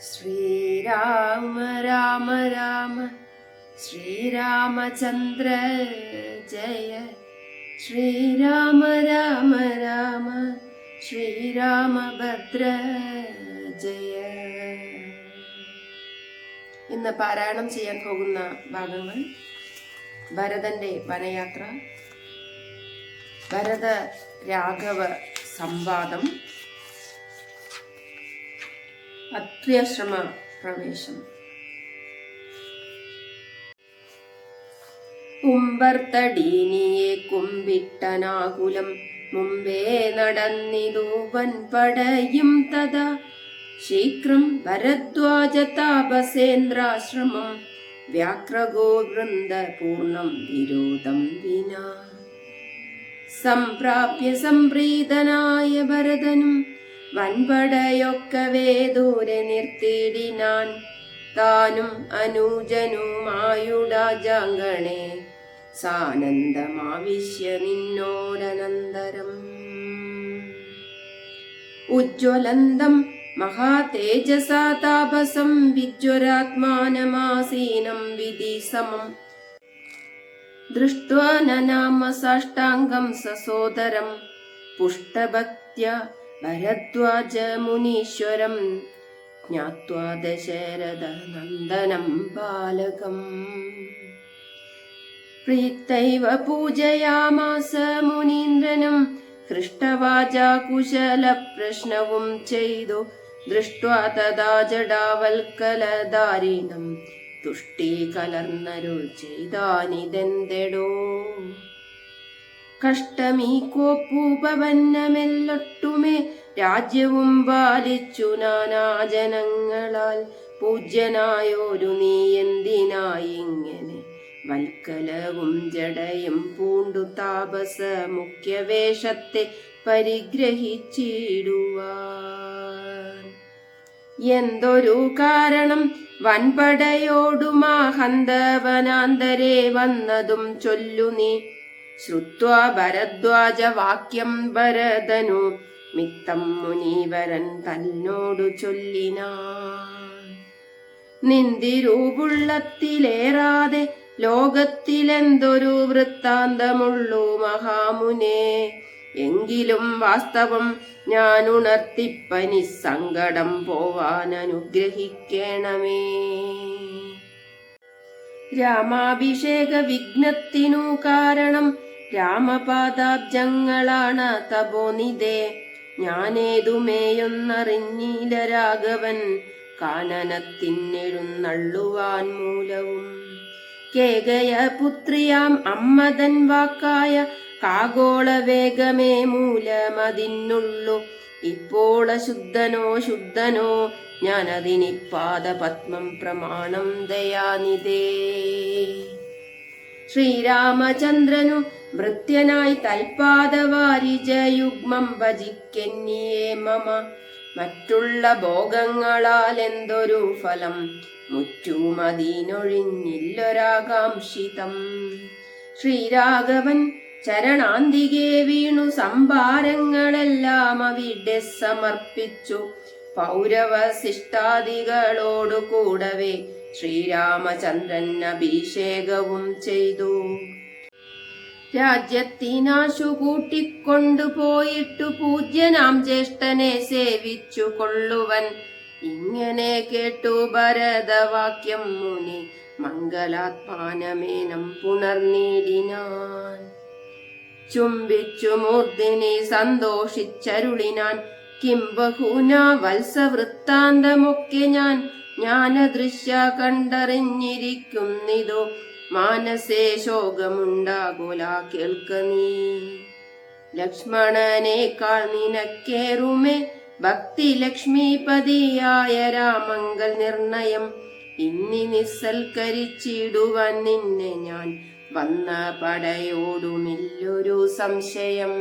ശ്രീരാമ രാമ രാമ ശ്രീരാമചന്ദ്ര ജയ ശ്രീരാമ രാമ രാമ ശ്രീരാമഭദ്ര ജയ. ഇന്ന് പാരായണം ചെയ്യാൻ പോകുന്ന ഭാഗങ്ങൾ ഭരതന്റെ വനയാത്ര ഭരത രാഘവ സംവാദം അത്യാശ്രമ പ്രവേശം. ഉമ്പർത്തടീനിയെ കുമ്പിട്ടനാകുലം മുമ്പേ നടന്നിതു വൻപടയും തഥാ. ശീഘ്രം ഭരദ്വാജ താപസേന്ദ്രാശ്രമം വ്യാക്രഗോ വൃന്ദ പൂർണം വിരോധം വിനാ. സംപ്രാപ്യ സംപ്രീതനായ ഭരതനും വൻപടയൊക്കവേ ദൂരെ നിർത്തിയിടിനാൻ താനും അനുജനുമായുടാജാങ്കണേ സാനന്ദമാവിശ്യ നിന്നോരനന്തരം. ഉജ്ജ്വലന്തം മഹാതേജസാ താപസം വിജ്വരാത്മാനമാസീനം വിധി സമം. ദൃഷ്ട്വാ നനാമ സാഷ്ടാംഗം സസോദരം. പുഷ്ടഭക്ത്യ ഭരദ്വാജ മുനീശ്വരം ജ്ഞാത്വാ ദശരഥ നന്ദനം ബാലകം പ്രീത്തൈവ പൂജയാമാസ മുനീന്ദ്രനും ഹൃഷ്ടവാച കുശല പ്രശ്നവും ചെയ്തു. ദൃഷ്ട്വാ തഥാ ജഡാവൽക്കലധാരിണം തുഷ്ടി കലർന്നരുൾ ചെയ്താനിതെന്തെടോ. കഷ്ടമീ കോപ്പൂപവന്നമെല്ലൊട്ടുമേ രാജ്യവും പാലിച്ചു നാനാജനങ്ങളാൽ പൂജ്യനായോരു നീ എന്തിനായിങ്ങനെ? വൽക്കലവും ജടയും പൂണ്ടു താപസ മുഖ്യവേഷത്തെ പരിഗ്രഹിച്ചിടുവാൻ. എന്തൊരു കാരണം? വൻപടയോടുമാഹന്തവനാന്തരേ വന്നതും ചൊല്ലു നീ. ശ്രുത്വാ ഭരദ്വാജ വാക്യം ഭരതനു. മിത്തം മുനീവരൻ തന്നോടു ചൊല്ലിനാ നിന്തിരൂപുള്ളത്തിലേറാതെ ലോകത്തിലെന്തൊരു വൃത്താന്തമുള്ളൂ മഹാമുനെ. എങ്കിലും വാസ്തവം ഞാൻ ഉണർത്തിപ്പനി സങ്കടം പോവാൻ അനുഗ്രഹിക്കണമേ രാമാഭിഷേക വിഘ്നത്തിനു കാരണം രാമപാദാബ്ജങ്ങളാണ് തപോനിതേ ഞാനേതുമേയൊന്നറിഞ്ഞില്ല രാഘവൻ. കാനനത്തിന്നെഴുന്നള്ളുവാൻ മൂലവും. കേകയ പുത്രിയാം അമ്മതൻ വാക്കായ കാഗോള വേഗമേ മൂലമതിന്നുള്ളു. ഇപ്പോൾ അശുദ്ധനോ ശുദ്ധനോ ഞാനതിനിപ്പാദ പത്മം പ്രമാണം ദയാനിതേ ശ്രീരാമചന്ദ്രനു ഭൃത്യനായി തൽപാദവാരിജയുഗ്മം ഭജിക്കെന്നിയേ മമ. മറ്റുള്ള ഭോഗങ്ങളാൽ എന്തൊരു ഫലം? മുറ്റുമതിനൊഴിഞ്ഞില്ലൊരാകാംക്ഷിതം. ശ്രീരാഘവൻ ചരണാന്തികെ വീണു സംഭാരങ്ങളെല്ലാം അവിടെ സമർപ്പിച്ചു. പൗരവശിഷ്ടാദികളോടു കൂടവേ ശ്രീരാമചന്ദ്രൻ അഭിഷേകവും ചെയ്തു. രാജ്യത്തിനാശു കൂട്ടിക്കൊണ്ടുപോയിട്ടു പൂജ്യനാം ജ്യേഷ്ഠനെ സേവിച്ചു കൊള്ളുവൻ. ഇങ്ങനെ കേട്ടു ഭരതവാക്യം മുനി മംഗലാത്മാനമേനം പുണർനീടിനാൻ. ചുംബിച്ചു മൂർധിനി സന്തോഷിച്ചരുളിനാൻ. കിം ബഹൂന വത്സവൃത്താന്തമൊക്കെ ഞാൻ ജ്ഞാനദൃശ്യ കണ്ടറിഞ്ഞിരിക്കുന്നിതോ. മാനസേ ശോകമുണ്ടാകുല കേൾക്ക നീ. ലക്ഷ്മണനേക്കാൾ നിനക്കേറുമേ ഭക്തി ലക്ഷ്മിപതിയായ രാമങ്കൽ നിർണയം. ഇന്നി നിസ്സൽക്കരിച്ചിടുവാൻ നിന്നെ ഞാൻ വന്ന പടയോടുമില്ലൊരു സംശയം.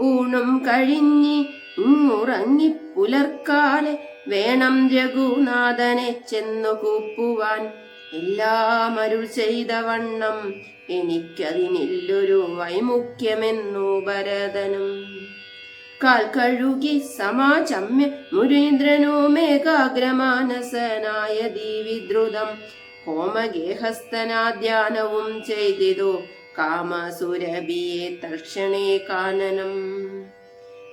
ഊണും കഴിഞ്ഞി ഇങ്ങുറങ്ങി പുലർക്കാലെ വേണം രഘുനാഥനെ ചെന്നു കൂപ്പുവാൻ. എല്ലാം അരുൾ ചെയ്ത വണ്ണം എനിക്കതിനില്ലൊരു വൈമുഖ്യമെന്നു ഭരതനും. കാൽ കഴുകി സമാചമ്യ മുരീന്ദ്രനോ മേഘാഗ്രമാനസനായ ദീവിദ്രുതം ഹോമഗേഹസ്തനാധ്യാനവും ചെയ്തിതു കാമസുരഭിയെ തർക്ഷണേ കാനനം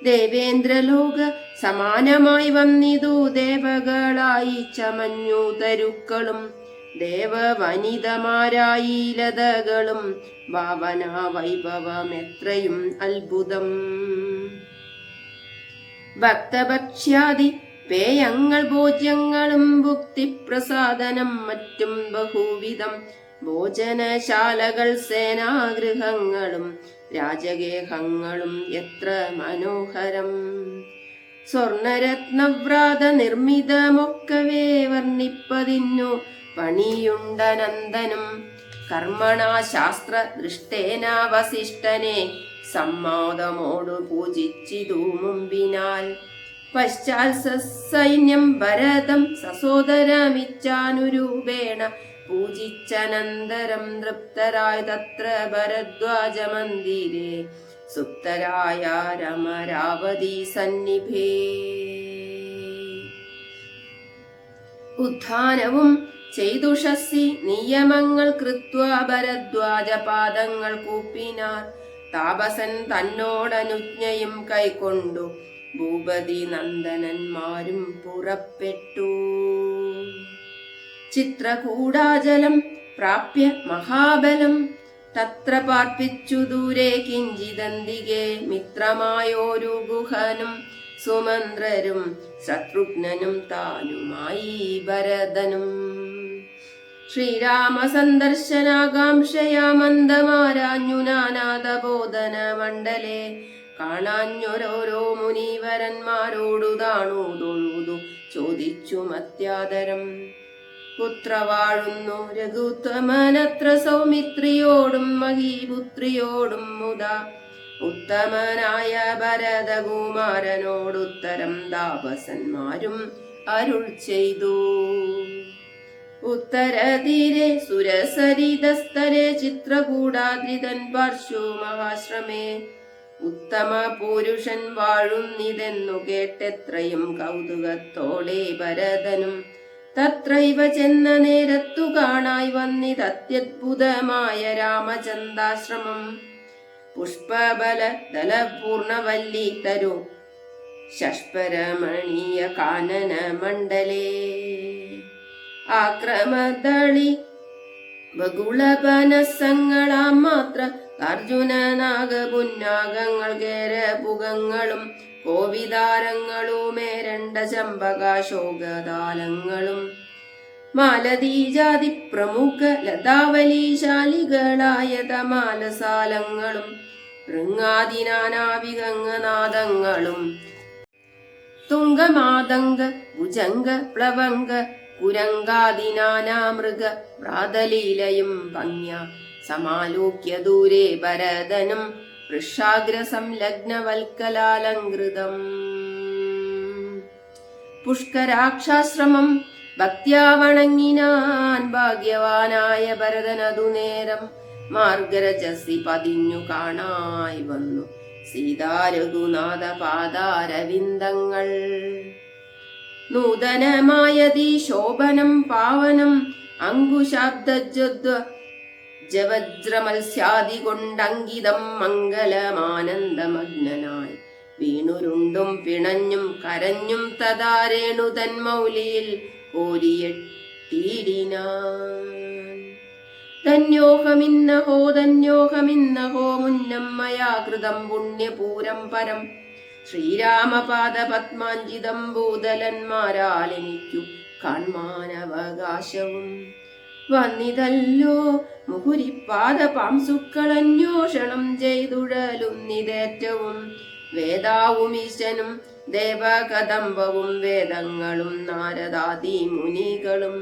ദേവേന്ദ്രലോക സമാനമായി വന്നിതു ദേവകളായി ചമഞ്ഞു തരുക്കളും ദേവവനിതമാരായി ലതകളും ഭാവന വൈഭവമെത്രയും അത്ഭുതം. ഭക്തഭക്ഷ്യാദി പേയങ്ങൾ ഭോജ്യങ്ങളും ഭുക്തിപ്രസാദനം മറ്റും ബഹുവിധം ഭോജനശാലകൾ സേനാഗൃഹങ്ങളും രാജഗേഹങ്ങളും എത്ര മനോഹരം. സ്വർണരത്നവ്രാത നിർമ്മിതമൊക്കവേ വർണിപ്പതിന്നു പണിയുണ്ടനന്ദനും കർമ്മണ ശാസ്ത്ര ദൃഷ്ടേനാവശിഷ്ടനെ സമ്മാദമോടു പൂജിച്ചിതു മുമ്പിനാൽ. പശ്ചാൽ സൈന്യം ഭരതം സസോദരമിച്ചാനുരൂപേണ പൂജിച്ചനന്തരം തൃപ്തരായ തത്ര ഭരദ്വാജ മന്ദിരേ സുപ്തരായ രമരാവതി സന്നിഭേ ഉത്ഥാനവും ചെയ്തുഷസി നിയമങ്ങൾ കൃത്വ ഭരദ്വാജ പാദങ്ങൾ കൂപ്പിനാർ. താപസൻ തന്നോടനുജ്ഞയും കൈക്കൊണ്ടു. ഭൂപതി നന്ദനന്മാരും പുറപ്പെട്ടു. ചിത്രകൂടാചലം പ്രാപ്യ മഹാബലം. തത്ര പാർപ്പിച്ചു ദൂരെ കിഞ്ചിതന്തികെ മിത്രമായോരു ഗുഹനും സുമന്ത്രരും ശത്രുഘ്നനും താനുമായി ഭരതനും. ശ്രീരാമ സന്ദർശനാകാംക്ഷയാ മന്ദമാരാഞ്ഞു നാനാദബോധന മണ്ഡലേ കാണാഞ്ഞൊരോരോ മുനീവരന്മാരോടു താണു ചോദിച്ചു മത്യാദരം. പുത്ര വാഴുന്നു രഘുത്തമനത്ര സൗമിത്രിയോടും മഹീപുത്രിയോടും മുതാ. ഉത്തമനായ ഭരതകുമാരനോടുത്തരം താപസന്മാരും അരുൾ ചെയ്തു. ഉത്തരതീരെ സുരസരിതസ്തരെ ചിത്രകൂടാദ്രിതൻ പാർശ്വ മഹാശ്രമേ. ഉത്തമ പുരുഷൻ വാഴുന്നിതെന്നു കേട്ടെത്രയും കൗതുകത്തോടെ ഭരതനും തത്രൈവ ചെന്ന നേരത്തു കാണായി വന്നിതത്യത്ഭുതമായ രാമചന്ദ്രാശ്രമം പുഷ്പബല ദലപൂർണവല്ലി തരു. ഷഷ്പരമണീയ കാനന മണ്ഡലേ. ആക്രമദളി ബഹുളപനസങ്ങളാം മാത്ര. അർജുന നാഗപുന്നാഗങ്ങൾ കേരപുകങ്ങളും കോവിതാരങ്ങളുമേ രണ്ട ചമ്പകാശോകതാലങ്ങളും മാലതീജാതി പ്രമുഖ ലതാവലീശാലികളായ തമാലസാലങ്ങളും ൃങ്ങാദിനാനാവികങ്ങനാദങ്ങളും തുങ്കമാതങ്ക ഭുജംഗ പ്ലവങ്ക കുരങ്കാദിനാനാമൃഗ പ്രാതലീലയും ഭംഗ്യ സമാലോക്യ ദൂരെ ഭരതനും വൃഷാഗ്രസംലഗ്നവൽക്കലാലങ്കൃതം പുഷ്കരാക്ഷാശ്രമം ഭക്ത്യാ വണങ്ങിനാൻ ഭാഗ്യവാനായ ഭരതനതു നേരം മാർഗരജസി പതിഞ്ഞു കാണായി വന്നു. സീതാരഘുനാഥ പാദാരവിന്ദങ്ങൾ. നൂതനമായതീ ശോഭനം പാവനം അങ്കുശാബ്ദജ്വ ജവജ്രമത്സ്യാദി കൊണ്ടങ്കിതം മംഗലമാനന്ദമഗ്നനായി. വീണുരുണ്ടും പിണഞ്ഞും കരഞ്ഞും തദാരേണു തന്മൗലിയിൽ കോരിയെട്ടീടിനാൻ. ധന്യോഹമിന്നഹോ ധന്യോഹമിന്നഹോ മുന്നം മയാ കൃതം പുണ്യപൂരം പരം. ശ്രീരാമപാദ പത്മാഞ്ചിതം ഭൂതലന്മാരാൽ എനിക്കു കാൺമാനവകാശവും. വന്നിതല്ലോ. മുഹുരിപ്പാത പാംസുക്കളന്വേഷണം ചെയ്തുഴലുന്നിതേറ്റവും വേദാവും ഈശനും ദേവകദമ്പവും വേദങ്ങളും നാരദാദി മുനികളും.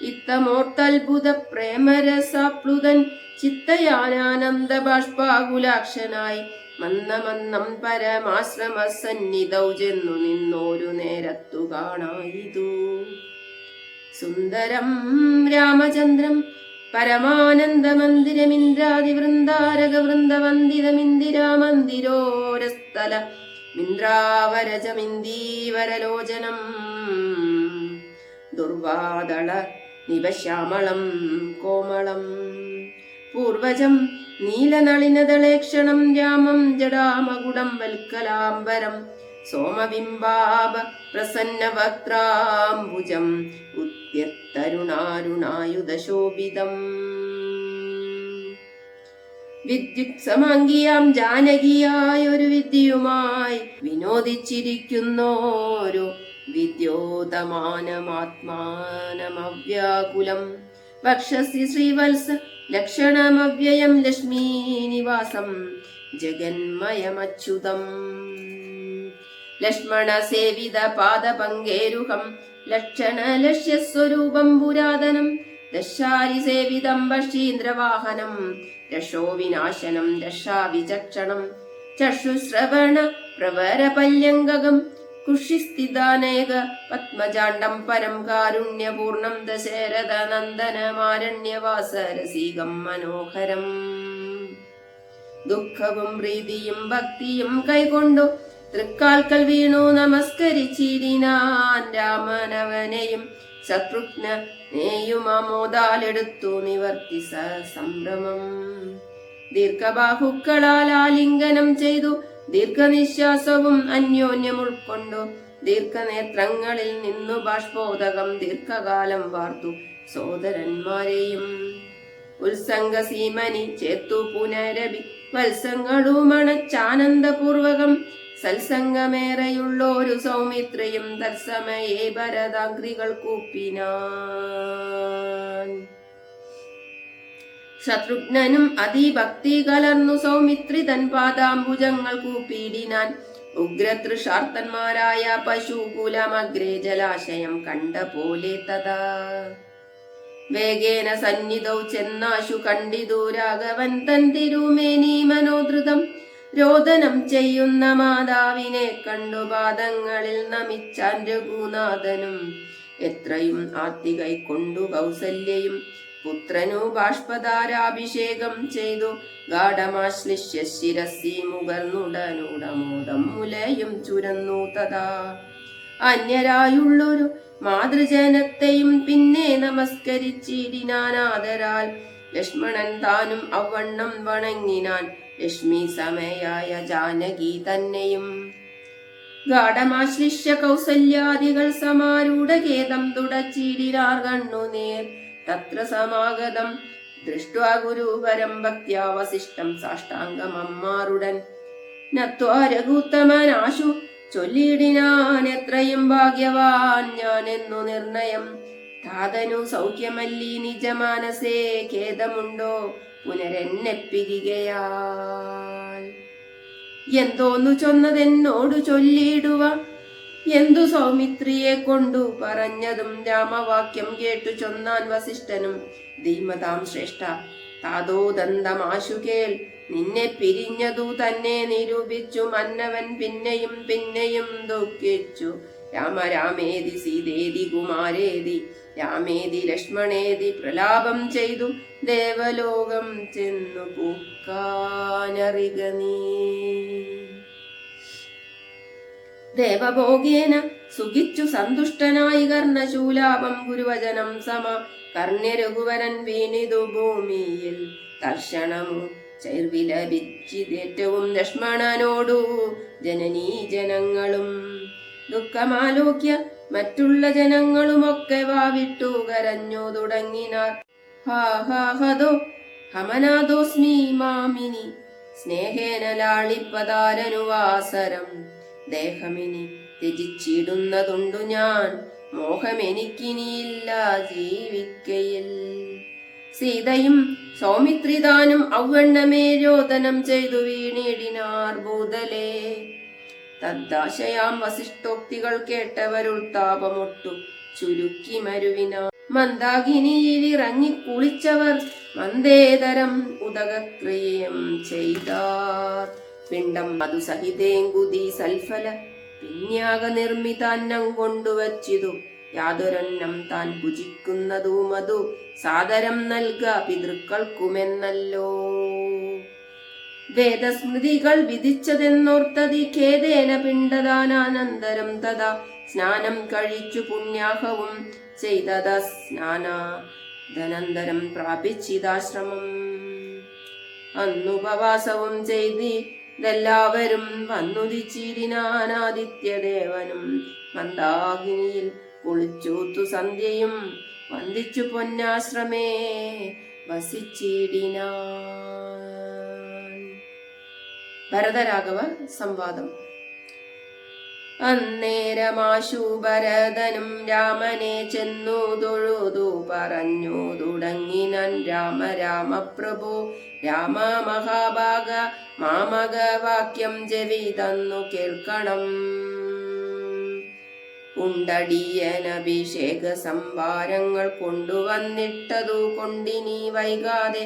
ഇത്തമോർത്തത്ഭുത പ്രേമരസാപ്ലുതൻ ചിത്തയാനാനന്ദ ബാഷ്പാകുലാക്ഷനായി മന്ദമന്ദം പരമാശ്രമ സന്നിധൗ ചെന്നു നിന്നോരു നേരത്തു കാണായിതു സുന്ദരം രാമചന്ദ്രം പരമാനന്ദ മന്ദിരമിന്ദ്രാതി വൃന്ദാരക വൃന്ദവന്ദിതമിന്ദിരാ മന്ദിരോരസ്ഥല മിന്ദ്രാവരജമിന്ദീവരലോചനം. ദുർവാദള നിവശ്യാമളം കോമളം. പൂർവജം നീലനളിനദളേക്ഷണം രാമം ജടാമകുടം വൽക്കലാംബരം. സോമബിംബാപ പ്രസന്നവക്ത്രാംബുജം ഉദ്യത്തരുണാരുണായുധശോഭിതം വിദ്യുക്സമാംഗിയാം ജാനകിയായൊരു വിദ്യയുമായി വിനോദിച്ചിരിക്കുന്നോരു വിദ്യോതമാനമാത്മാനമവ്യാകുലം വക്ഷസി ശ്രീവത്സ ലക്ഷണമവ്യയം ലക്ഷ്മീനിവാസം ജഗന്മയമച്യുതം ലക്ഷ്മണസേവിത പാദപങ്കേരുഹം ലക്ഷണ ലക്ഷ്യസ്വരൂപം പുരാതനം. ദശാരി സേവിതം ബഷീന്ദ്രവാഹനം രക്ഷോ വിനാശനം രക്ഷാവിചക്ഷണം ചക്ഷുശ്രവണ പ്രവരപല്യങ്കകം കുഷിസ്ഥിതാനേക പത്മജാണ്ഡം പരം കാരുണ്യപൂർണം. ദശരഥ നന്ദനമാരണ്യവാസരസീകം മനോഹരം. ദുഃഖവും പ്രീതിയും ഭക്തിയും കൈകൊണ്ടു തൃക്കാൽക്കൽ വീണു നമസ്കരിച്ചിരിനാൻ രാമനവനെയും ശത്രുഘ്നെയും അമോദാലെടുത്തു നിവർത്തി സംഭ്രമം ദീർഘബാഹുക്കളാൽ ആലിംഗനം ചെയ്തു ദീർഘനിശ്വാസവും അന്യോന്യം ഉൾക്കൊണ്ടു. ദീർഘനേത്രങ്ങളിൽ നിന്നു ബാഷ്പോദകം ദീർഘകാലം വാർത്തു സോദരന്മാരെയും ഉത്സംഗ സീമനി ചേത്തു പുനരഭി വത്സങ്ങളുമണച്ചാനന്ദപൂർവകം സത്സംഗമേറെയുള്ളൊരു സൗമിത്രയും തത്സമയേ ഭരതാഗ്രികൾ കൂപ്പിനാൻ. ശത്രുഘ്നനും അതിഭക്തി കലർന്നു സൗമിത്രി തൻ പാദാംബുജങ്ങൾ കൂപ്പിയിടിനാൻ. ഉഗ്രതൃഷാർത്തന്മാരായ പശുകുലമഗ്രേ ജലാശയം കണ്ട പോലെ തഥാ. വേഗേന സന്നിധൗ ചെന്നാശു കണ്ടിതു രാഘവൻ തൻ തിരുമേനി മനോധൃതം. രോദനം ചെയ്യുന്ന മാതാവിനെ കണ്ടു പാദങ്ങളിൽ നമിച്ചാൻ രഘുനാഥനും. എത്രയും ആർത്തി കൈക്കൊണ്ടു കൗസല്യയും പുത്രനു ബാഷ്പധാരാഭിഷേകം ചെയ്തു. ഗാഠമാശ്ലിഷ്യ ശിരസി മുകർന്നുടനുടമോദം മുലയും ചുരന്നു തഥാ. അന്യരായുള്ളൊരു മാതൃജനത്തെയും പിന്നെ നമസ്കരിച്ചിടിനാനാദരാൽ ലക്ഷ്മണൻ താനും അവണ്ണം വണങ്ങിനാൻ ലക്ഷ്മി സമയായ ജാനകി തന്നെയും. ഗാഠമാശ്ലിഷ്യ കൗസല്യാദികൾ സമാരൂഢഖേദം തുടച്ചിടിലാർ കണ്ണുനീർ തത്ര സമാഗതം ദൃഷ്ട്വാ ഗുരുവരം ഭക്ത്യാ വസിഷ്ഠം സാഷ്ടാംഗമമ്മാറുടൻ നത്വാ രഘുത്തമനാശു ചൊല്ലിയിടിനാൻ എത്രയും ഭാഗ്യവാൻ ഞാൻ എന്നു നിർണയം. താതനു സൗഖ്യമല്ലി നിജമാനസേ ഖേദമുണ്ടോ? പുനരെന്നെ പിരികയാൽ എന്തോന്നു ചൊന്നതെന്നോടു ചൊല്ലിയിടുക എന്തു സൗമിത്രിയെ കൊണ്ടു പറഞ്ഞതും രാമവാക്യം കേട്ടു ചൊന്നാൻ വസിഷ്ഠനും ധീമതാം ശ്രേഷ്ഠ. താതോ ദന്തമാശു കേൾ നിന്നെ പിരിഞ്ഞതു തന്നെ നിരൂപിച്ചു മന്നവൻ പിന്നെയും പിന്നെയും ദുഃഖിച്ചു. രാമ രാമേതി സീതേതി കുമാരേതി രാമേതി ലക്ഷ്മണേതി പ്രലാപം ചെയ്തു ദേവലോകം ചെന്നു പൂക്കാനറിക നീ. ദേവഭോഗേന സുഖിച്ചു സന്തുഷ്ടനായി കർണശൂലാപം ഗുരുവചനം സമ. കർണ്യരഘുവരൻ വീണിതു ഭൂമിയിൽ തർഷണമു ചൈർവിലപിച്ചിതേറ്റവും ലക്ഷ്മണനോടു. ജനനീ ജനങ്ങളും ദുഃഖമാലോക്യ മറ്റുള്ള ജനങ്ങളുമൊക്കെ വാവിട്ടു കരഞ്ഞു തുടങ്ങിനാർ ഹാ ഹാ ഹമനാദോസ്മി മാമിനി. സ്നേഹേന ലാളിപ്പതാരനുവാസരം ദേഹമിനി ത്യജിച്ചിടുന്നതുണ്ടു ഞാൻ. മോഹമെനിക്കിനിയില്ല ജീവിക്കയിൽ. സീതയും സൗമിത്രിതാനും ഔവണ്ണമേ രോദനം ചെയ്തു വീണിടിനാർ ഭൂതലേ. തദ്ദാശയാം വസിഷ്ഠോക്തികൾ കേട്ടവരുൾത്താപമൊട്ടു ചുരുക്കി മരുവിന. മന്ദാകിനിയിൽ ഇറങ്ങി കുളിച്ചവർ മന്ദേതരം ഉദകക്രിയം ചെയ്താർ. പിണ്ടം മധു സഹിതേങ്കുതി സൽഫല പിന്യാക നിർമ്മിതാന്നം കൊണ്ടുവച്ചിതു. യാതൊരന്നം താൻ ഭുജിക്കുന്നതു മധു സാദരം നൽക പിതൃക്കൾക്കുമെന്നല്ലോ. വേദസ്മൃതികൾ വിധിച്ചതെന്നോർത്തതി ഖേദേന പിണ്ടദാനാനന്തരം തഥാ സ്നാനം കഴിച്ചു പുണ്യാഹവും ചെയ്തത സ്നാനാദനന്തരം പ്രാപിച്ചിതാശ്രമം. അന്നുപവാസവും ചെയ്തിതെല്ലാവരും വന്നുദിച്ചിരിനാനാദിത്യദേവനും മന്ദാകിനിയിൽ കുളിച്ചൂത്തു സന്ധ്യയും വന്ദിച്ചു പൊന്നാശ്രമേ വസിച്ചിടിനാൻ ഭരതരാഘവ സംവാദം അന്നേരമാശു ഭരതനും രാമനെ ചെന്നു തൊഴുതു പറഞ്ഞു തുടങ്ങിനൻ രാമ രാമ പ്രഭു രാമ മഹാഭാഗ മാമക വാക്യം ചെവി തന്നു കേൾക്കണം. ഉണ്ടടിയനഭിഷേക സംഭാരങ്ങൾ കൊണ്ടുവന്നിട്ടതു കൊണ്ടിനി വൈകാതെ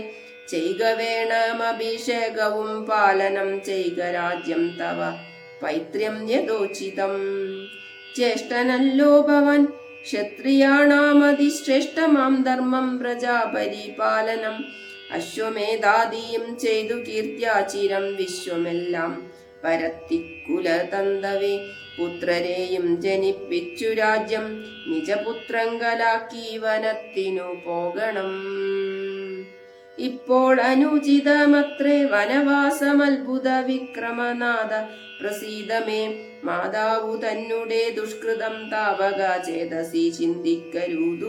ചെയ്ക വേണം അഭിഷേകവും പാലനം ചെയ്ക രാജ്യം തവ. പൈത്ര്യം യഥോചിതം. ജ്യേഷ്ഠനല്ലോ ഭവൻ. ക്ഷത്രിയാണാമതിശ്രേഷ്ഠമാം ധർമ്മം പ്രജാപരിപാലനം. അശ്വമേധാദിയും ചെയ്തു കീർത്യാചിരം വിശ്വമെല്ലാം പരത്തിക്കുലതന്തവേ. പുത്രരെയും ജനിപ്പിച്ചു രാജ്യം. നിജപുത്രങ്കലാക്കി വനത്തിനു പോകണം. ഇപ്പോൾ അനുചിതമത്രേ വനവാസമത്ഭുത വിക്രമനാഥ പ്രസീതമേ മാതാവു തന്നെ ദുഷ്കൃതം താവക ചേതസി ചിന്തിക്കരുതൂതയാനിതേ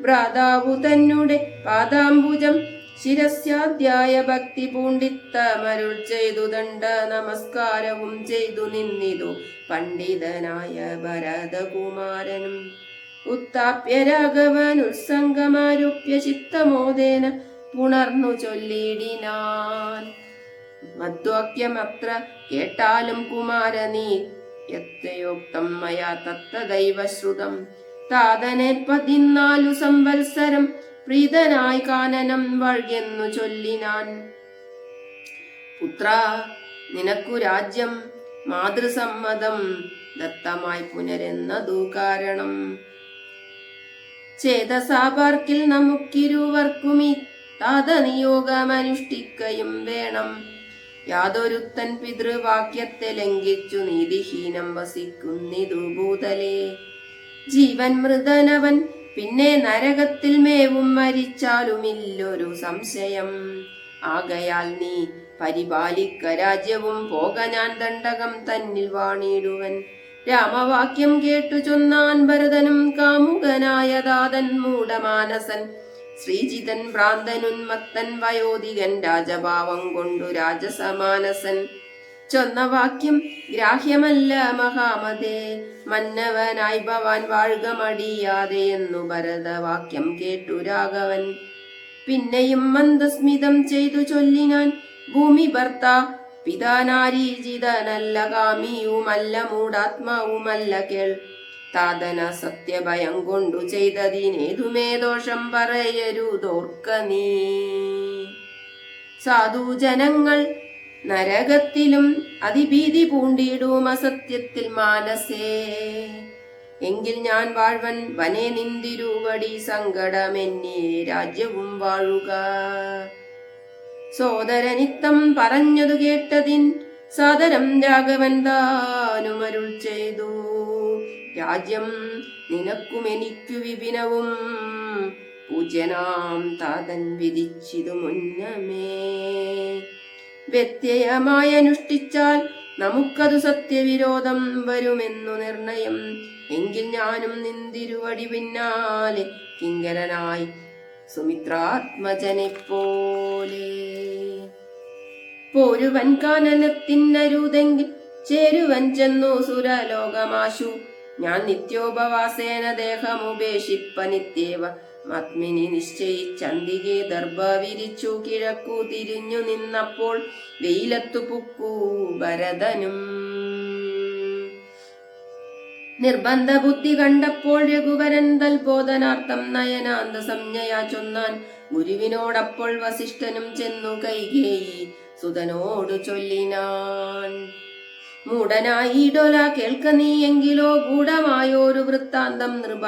ഭ്രാതാവു തന്നെ പാദാംബുജം ശിരസ്യാധ്യായ ഭക്തി പൂണ്ടിത്തമരുൾ ചെയ്തു ദണ്ഡ നമസ്കാരവും ചെയ്തു നിന്നിതു പണ്ഡിതനായ ഭരതകുമാരനും. ഉത്താപ്യ രാഘവൻ ഉത്സംഗമാരോപ്യ ചിത്തമോദേന പുണർന്നു ചൊല്ലിടിനാൻ മദ്വാക്യമത്ര കേട്ടാലും കുമാര നീ യത്തയോക്തം മയാ തത്ത ദൈവശ്രുതം താതനെ പതിനാലു സംവത്സരം പ്രീതനായി കാനനം വഴിയെന്നു ചൊല്ലിനാൻ. പുത്ര നിനക്കു രാജ്യം മാതൃസമ്മതം ദത്തമായി പുനരെന്നതു കാരണം. ചേതസാപാർക്കിൽ നമുക്കിരുവർക്കും ഈ താതനിയോഗമനുഷ്ഠിക്കയും വേണം. യാതൊരുത്തൻ പിതൃവാക്യത്തെ ലംഘിച്ചു നീതിഹീനം വസിക്കുന്നിതു ഭൂതലേ. ജീവൻ മൃതനവൻ പിന്നെ നരകത്തിൽ മേവും മരിച്ചാലുമില്ലൊരു സംശയം. ആകയാൽ നീ പരിപാലിക്ക രാജ്യവും പോക ഞാൻ ദണ്ഡകം തന്നിൽ വാണിടുവൻ. രാമവാക്യം കേട്ടു ചൊന്നാൻ ഭരതനും കാമുകനായ ദാതൻ മൂഢമാനസൻ. ശ്രീജിതൻ ഭ്രാന്തനുന്മത്തൻ വയോധികൻ രാജഭാവം കൊണ്ടു രാജസമാനസൻ. ചൊന്ന വാക്യം ഗ്രാഹ്യമല്ല മഹാമതേ മന്നവനായി ഭവാൻ വാഴുക മടിയാതെ എന്നു ഭരതവാക്യം കേട്ടു രാഘവൻ. പിന്നെയും മന്ദസ്മിതം ചെയ്തു ചൊല്ലിനാൻ ഭൂമി ഭർത്ത പിതാനാരീജിതനല്ല കാമിയുമല്ല മൂടാത്മാവുമല്ല കേൾ. താതന സത്യഭയം കൊണ്ടു ചെയ്തതിനേതുമേ ദോഷം പറയരുതോർക്ക നീ. സാധുജനങ്ങൾ നരകത്തിലും അതിഭീതി പൂണ്ടിടും അസത്യത്തിൽ മാനസേ. എങ്കിൽ ഞാൻ വാഴ്വൻ വനെ നിന്തിരുവടി സങ്കടമെന്നേ രാജ്യവും വാഴുക. സോദരനിത്തം പറഞ്ഞതു കേട്ടതിൻ സാദരം രാഘവൻ താനുമരുൾ ചെയ്തു. രാജ്യം നിനക്കും എനിക്കു വിപിനവും പൂജനാം താതൻ വിധിച്ചിതു മുന്നമേ. വ്യത്യയമായി അനുഷ്ഠിച്ചാൽ നമുക്കതു സത്യവിരോധം വരുമെന്നു നിർണയം. എങ്കിൽ ഞാനും നിന്തിരുവടി പിന്നാലെ കിങ്കരനായി സുമിത്രാത്മജനെ പോലെ പോരുവൻ കാനനത്തിനരുതെങ്കിൽ ചേരുവൻ ചെന്നു സുരലോകമാശു. ഞാൻ നിത്യോപവാസേന ദേഹമുപേക്ഷിപ്പ നിത്യേവ. ആത്മിനി നിശ്ചയിച്ചന്തികെ ദർഭ വിരിച്ചു കിഴക്കു തിരിഞ്ഞു നിന്നപ്പോൾ വെയിലത്തു പുക്കൂ ഭരതനും നിർബന്ധ ബുദ്ധി കണ്ടപ്പോൾ രഘുവരൻ തൽബോധനാർത്ഥം നയനാന്ത സംജ്ഞയാ ചൊന്നാൻ ഗുരുവിനോടപ്പോൾ വസിഷ്ഠനും ചെന്നു കൈകേയി സുതനോടു ചൊല്ലിനാൻ. മൂടനായി ഡോല കേൾക്ക നീയെങ്കിലോ ഗൂഢമായോരു വൃത്താന്തം നൃപ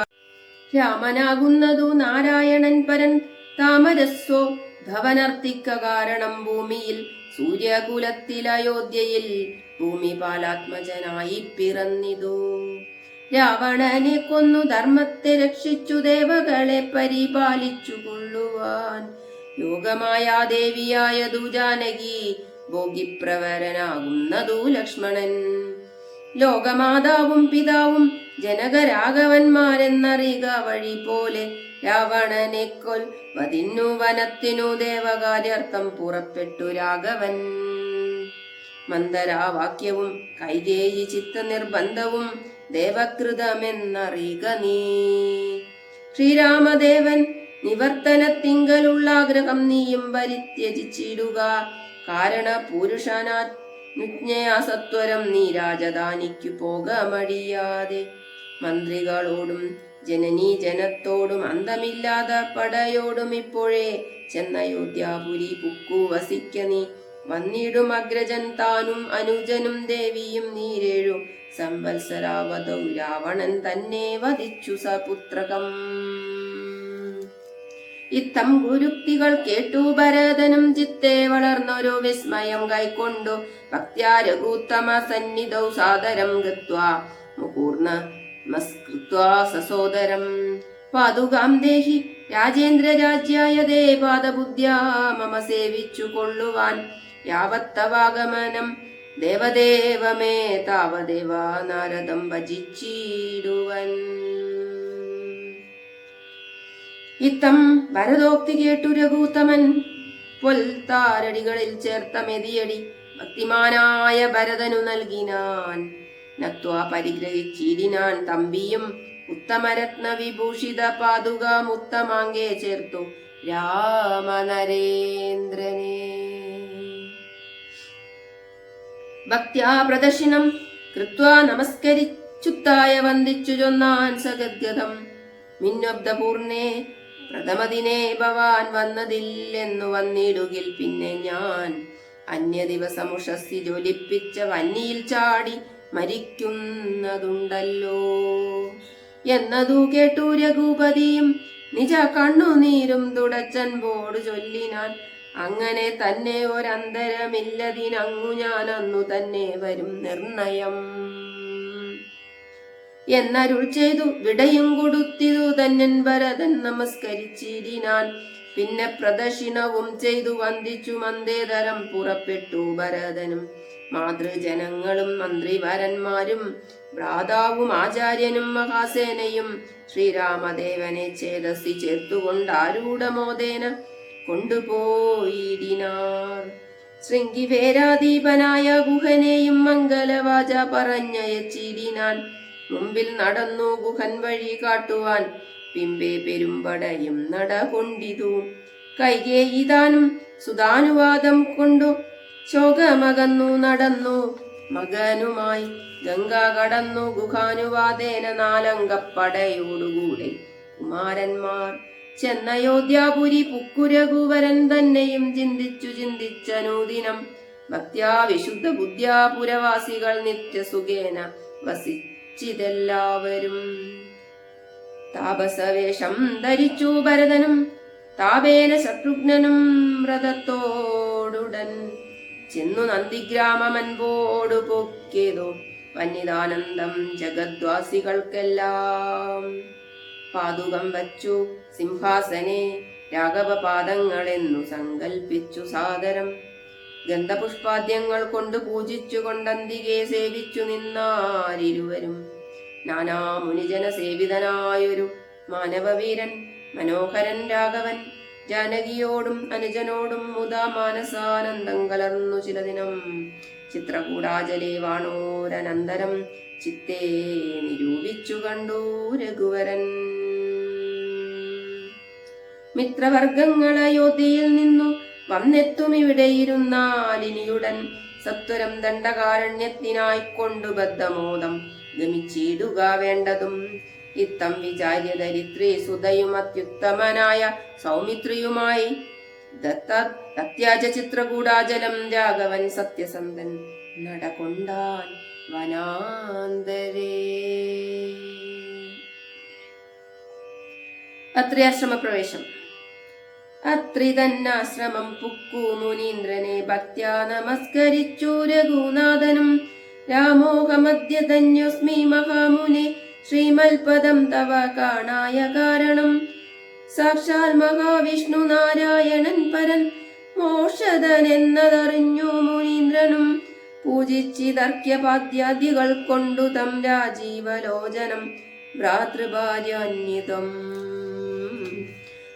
രാമനാകുന്നതു നാരായണൻ പരൻ താമരസ്വോ ഭവനർത്തിക്ക കാരണം ഭൂമിയിൽ സൂര്യകുലത്തിൽ അയോധ്യയിൽ ഭൂമിപാലാത്മജനായി പിറന്നിതു. രാവണനെ കൊന്നു ധർമ്മത്തെ രക്ഷിച്ചു ദേവകളെ പരിപാലിച്ചു കൊള്ളുവാൻ യോഗമായ ദേവിയായ ദുജാനകി ഭോഗിപ്രവരനാകുന്നതു ലക്ഷ്മണൻ ലോകമാതാവും പിതാവും ജനകരാഘവന്മാരെന്നറിയുക വഴി പോലെ രാവണനെ കൊൽ വതിന്നു വനത്തിനു ദേവകാര്യർത്ഥം പുറപ്പെട്ടു രാഘവൻ. മന്ദരാവാക്യവും കൈകേയി ചിത്ത നിർബന്ധവും ദേവകൃതമെന്നറിയുക നീ. ശ്രീരാമദേവൻ നിവർത്തനത്തിങ്കലുള്ള ആഗ്രഹം നീയും പരിത്യജിച്ചിടുക. കാരണ പുരുഷനാജ്ഞയാസത്വരം നീ രാജധാനിക്കു പോകമടിയാതെ. മന്ത്രികളോടും ജനനീ ജനത്തോടും അന്തമില്ലാതെ പടയോടും ഇപ്പോഴേ ചെന്നയോധ്യാപുരി പുക്കു വസിക്ക നീ. വന്നിടും അഗ്രജൻ താനും അനുജനും ദേവിയും നീരേഴു. സംവത്സരാവതൗ രാവണൻ തന്നെ വധിച്ചു സപുത്രകം. ഇത്തം ഗുരുക്തികൾ കേട്ടു ഭരതനും ചിത്തെ വളർന്നൊരു വിസ്മയം കൈക്കൊണ്ടു. ഭക്ത്യാരകൂത്തമ സന്നിധൗ സാദരം ഗത്വാ. മുകൂർണ മസ്കൃത്വാ സസോദരം. പാതുകാം ദേഹി രാജേന്ദ്ര രാജ്യായ ദേ പാദബുദ്ധ്യാ മമ സേവിച്ചു കൊള്ളുവാൻ യാവത്തവാഗമനം ദേവദേവമേ താവദേവ നാരദം ഭജിച്ചിടുവൻ ഇത്തം ഭരതോക്തി കേട്ടു രഘൂത്തമൻ പൊൽത്താരടികളിൽ ചേർത്ത മെതിയടി ഭക്തിമാനായ ഭരതനു നൽകിനാൻ. നത്വാ പരിഗ്രഹിച്ചിടിനാൻ തമ്പിയും ഉത്തമരത്ന വിഭൂഷിത പാതുക മുത്തമാങ്കെ ചേർത്തു രാമനരേന്ദ്രനെ. ഭക്ത്യാ പ്രദർശനം. കൃത്വാ നമസ്കരിച്ചുത്തായ വന്ദിച്ചു ചൊന്നാൻ സഗദ്ഗതം. മിന്നബ്ദപൂർണേ പ്രഥമദിനെ ഭവാൻ വന്നതില്ലെന്നു വന്നിടുകിൽ പിന്നെ ഞാൻ. അന്യ ദിവസമുഷസ്സി ജ്വലിപ്പിച്ച വന്നിയിൽ ചാടി മരിക്കുന്നതുണ്ടല്ലോ. എന്നതു കേട്ടു രഘുപതിയും നിജ കണ്ണുനീരും തുടച്ചൻ ബോർഡ് ചൊല്ലിനാൻ അങ്ങനെ തന്നെ ഒരന്തരമില്ലതിനങ്ങു അന്നു തന്നെ വരും നിർണയം. എന്നരുൾ ചെയ്തു വിടയും കൊടുത്തിതു തന്നൻ ഭരതൻ നമസ്കരിച്ചിരിനാൻ. പിന്നെ പ്രദക്ഷിണവും ചെയ്തു വന്ദിച്ചു മന്ദേതരം പുറപ്പെട്ടു ഭരതനും മാതൃജനങ്ങളും മന്ത്രിവരന്മാരും ഭ്രാതാവും ആചാര്യനും മഹാസേനയും ശ്രീരാമദേവനെ ചേതസ്സി ചേർത്തുകൊണ്ട് ആരൂഢമോദേന കൊണ്ടുപോയിടിനാർ. ശൃംഗിവേരാധീപനായ ഗുഹനെയും മംഗലവാച പറഞ്ഞയച്ചിടിനാൻ. മുമ്പിൽ നടന്നു ഗുഹൻ വഴി കാട്ടുവാൻ പിമ്പെ പെരുമ്പടയും നട കൊണ്ടിതു. കൈകേയിതാനും സുതാനുവാദം കൊണ്ടു ശോകമകന്നു നടന്നു. മകനുമായി ഗംഗ കടന്നു ഗുഹാനുവാദേന നാലങ്കപ്പടയോടുകൂടെ കുമാരന്മാർ ചെന്നയോധ്യാപുരി പുക്കുരകുവരൻ തന്നെയും ചിന്തിച്ചു ചിന്തിച്ചനൂദിനം. ഭക്ത്യാ വിശുദ്ധ ബുദ്ധ്യാപുരവാസികൾ നിത്യസുഖേന വസിച്ചിതെല്ലാവരും. താപസവേഷം ധരിച്ചു ഭരതനും താപേന ശത്രുഘ്നനും വ്രതത്തോടുടൻ. ചെന്നു നന്ദിഗ്രാമമൻപോടു പൊക്കിയതു വന്യതാനന്ദം ജഗദ്വാസികൾക്കെല്ലാം. പാതുകം വച്ചു. സിംഹാസനെ രാഘവപാദങ്ങളെന്നു സങ്കൽപ്പിച്ചു സാദരം. ഗന്ധപുഷ്പാദ്യങ്ങൾ കൊണ്ട് പൂജിച്ചു കൊണ്ടന്തികെ സേവിച്ചു നിന്നാരിരുവരും. നാനാമുനിജന സേവിതനായൊരു മാനവവീരൻ മനോഹരൻ രാഘവൻ. ജാനകിയോടും അനുജനോടും മുതാ മാനസാനന്ദം കലർന്നു ചിലദിനം. ചിത്രകൂടാജലേ വാണോരനന്തരം ചിത്തേ നിരൂപിച്ചു കണ്ടു രഘുവരൻ. മിത്രവർഗങ്ങൾ അയോധ്യയിൽ നിന്നു വന്നെത്തും ഇവിടെ ഇരുന്നാലിനിയുടൻ സത്വരം ദണ്ഡകാരണ്യത്തിനായി കൊണ്ടു ബദ്ധമോദം ഗമിച്ചിടുക വേണ്ടതും. ഇത്തം വിചാര്യ ദരിദ്രി സുതയും അത്യുത്തമനായ സൗമിത്രിയുമായി ദത്ത രാഘവൻ സത്യസന്ധൻ നടകൊണ്ടാൻ വനാന്തരേ. അത്രയാശ്രമ പ്രവേശം അത്രി തന്നാശ്രമം പുക്കു മുനീന്ദ്രനെ ഭക്ത്യാ നമസ്കരിച്ചു രഘുനാഥനും. രാമോഹമദ്യ ധന്യോസ്മി മഹാമുനെ ശ്രീമൽപദം തവ കാണായ കാരണം. സാക്ഷാൽ മഹാവിഷ്ണു നാരായണൻ പരൻ മോഷതൻ എന്നതറിഞ്ഞു മുനീന്ദ്രനും. പൂജിച്ചിതർക്യപാദ്യാദികൾ കൊണ്ടു തം രാജീവലോചനം ഭ്രാതൃഭാര്യാന്യതം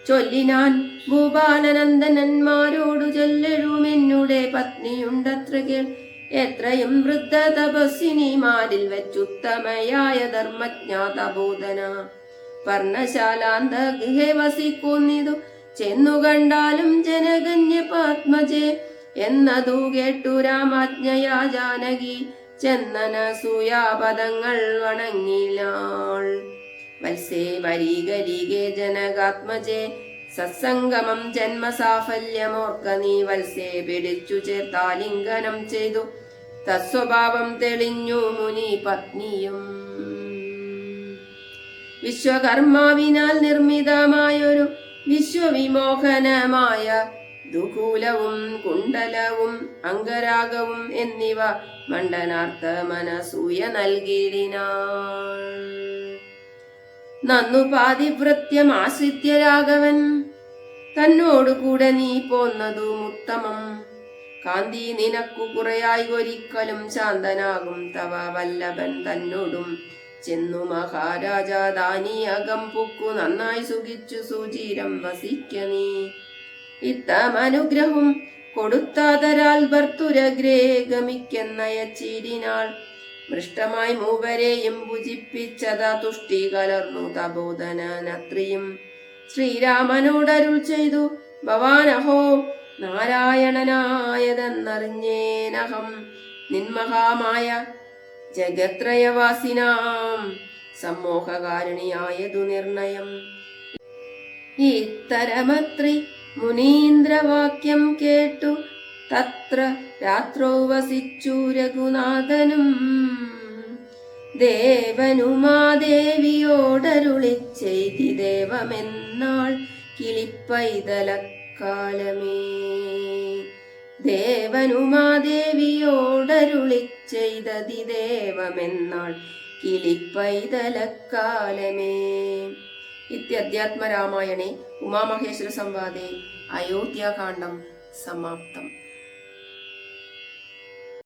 ചൊല്ലിനാൻ ഭൂപാലനന്ദനന്മാരോടു ചൊല്ലഴുമെന്നുടെ പത്നിയുണ്ടത്ര കേൾ. എത്രയും വൃദ്ധ തപസ്വിനിമാരിൽ വെച്ചുത്തമയായ ധർമ്മജ്ഞാതബോധന. പർണശാലാന്ത ഗൃഹേ വസിക്കുന്നിതു. ചെന്നു കണ്ടാലും ജനകന്യ പാത്മജേ. എന്നതു കേട്ടു രാമാജ്ഞയാ ജാനകി. ചെന്നന സൂയാപദങ്ങൾ വണങ്ങിലാൾ. വത്സേ വരീകരികെ ജനകാത്മജേ. സത്സംഗമം ജന്മസാഫല്യമോർക്ക നീ വത്സേ പിടിച്ചു ചേർത്താലിംഗനം ചെയ്തു. തസ്വഭാവം തെളിഞ്ഞു മുനി പത്നിയും. വിശ്വകർമാവിനാൽ നിർമ്മിതമായൊരു വിശ്വവിമോഹനമായ ദുകൂലവും കുണ്ടലവും അംഗരാഗവും എന്നിവ മണ്ഡനാർത്ഥ മനസൂയ നൽകിയിടിനാൾ. നന്നു പാതിവൃത്യം ആശ്രിത്യ രാഘവൻ തന്നോടുകൂടെ നീ പോന്നതു ഉത്തമം. കാന്തി നിനക്കു കുറയായി ഒരിക്കലും ശാന്തനാകും തവ വല്ലഭൻ തന്നോടും. ചെന്നു മഹാരാജാദാനി അകം പുക്കു നന്നായി സുഖിച്ചു സുചീരം വസിക്ക നീ. ഇത്തമനുഗ്രഹം കൊടുത്താതരാൽ ഭർത്തുരഗ്രേ ഗമിക്കെന്നയച്ചിരിനാൾ. മൃഷ്ടമായി മൂവരെയും ഭുജിപ്പിച്ചതാ തുഷ്ടി കലർന്നു തബോധനത്രിയും ശ്രീരാമനോടരുൾ ചെയ്തു ഭവാനഹോ നാരായണനായതെന്നറിഞ്ഞേനഹം. നിന്മഹാമായ ജഗത്രയവാസിനാം സമ്മോഹകാരിണിയായതു നിർണയം. ഇത്തരമത്രി മുനീന്ദ്രവാക്യം കേട്ടു തത്ര രാത്രോ വസിച്ചു രഘുനാഥനും. ദേവനുമാദേവിയോടരുളി ചെയ്തി ദേവമെന്നാൾ കിളിപ്പൈതലക്കാലമേ. ദേവനുമാദേവിയോടരുളി ചെയ്തതി ദേവമെന്നാൾ കിളിപ്പൈതലക്കാലമേ. ഇത്യധ്യാത്മരാമായണേ ഉമാമഹേശ്വര സംവാദേ അയോധ്യാകാന്ഡം സമാപ്തം.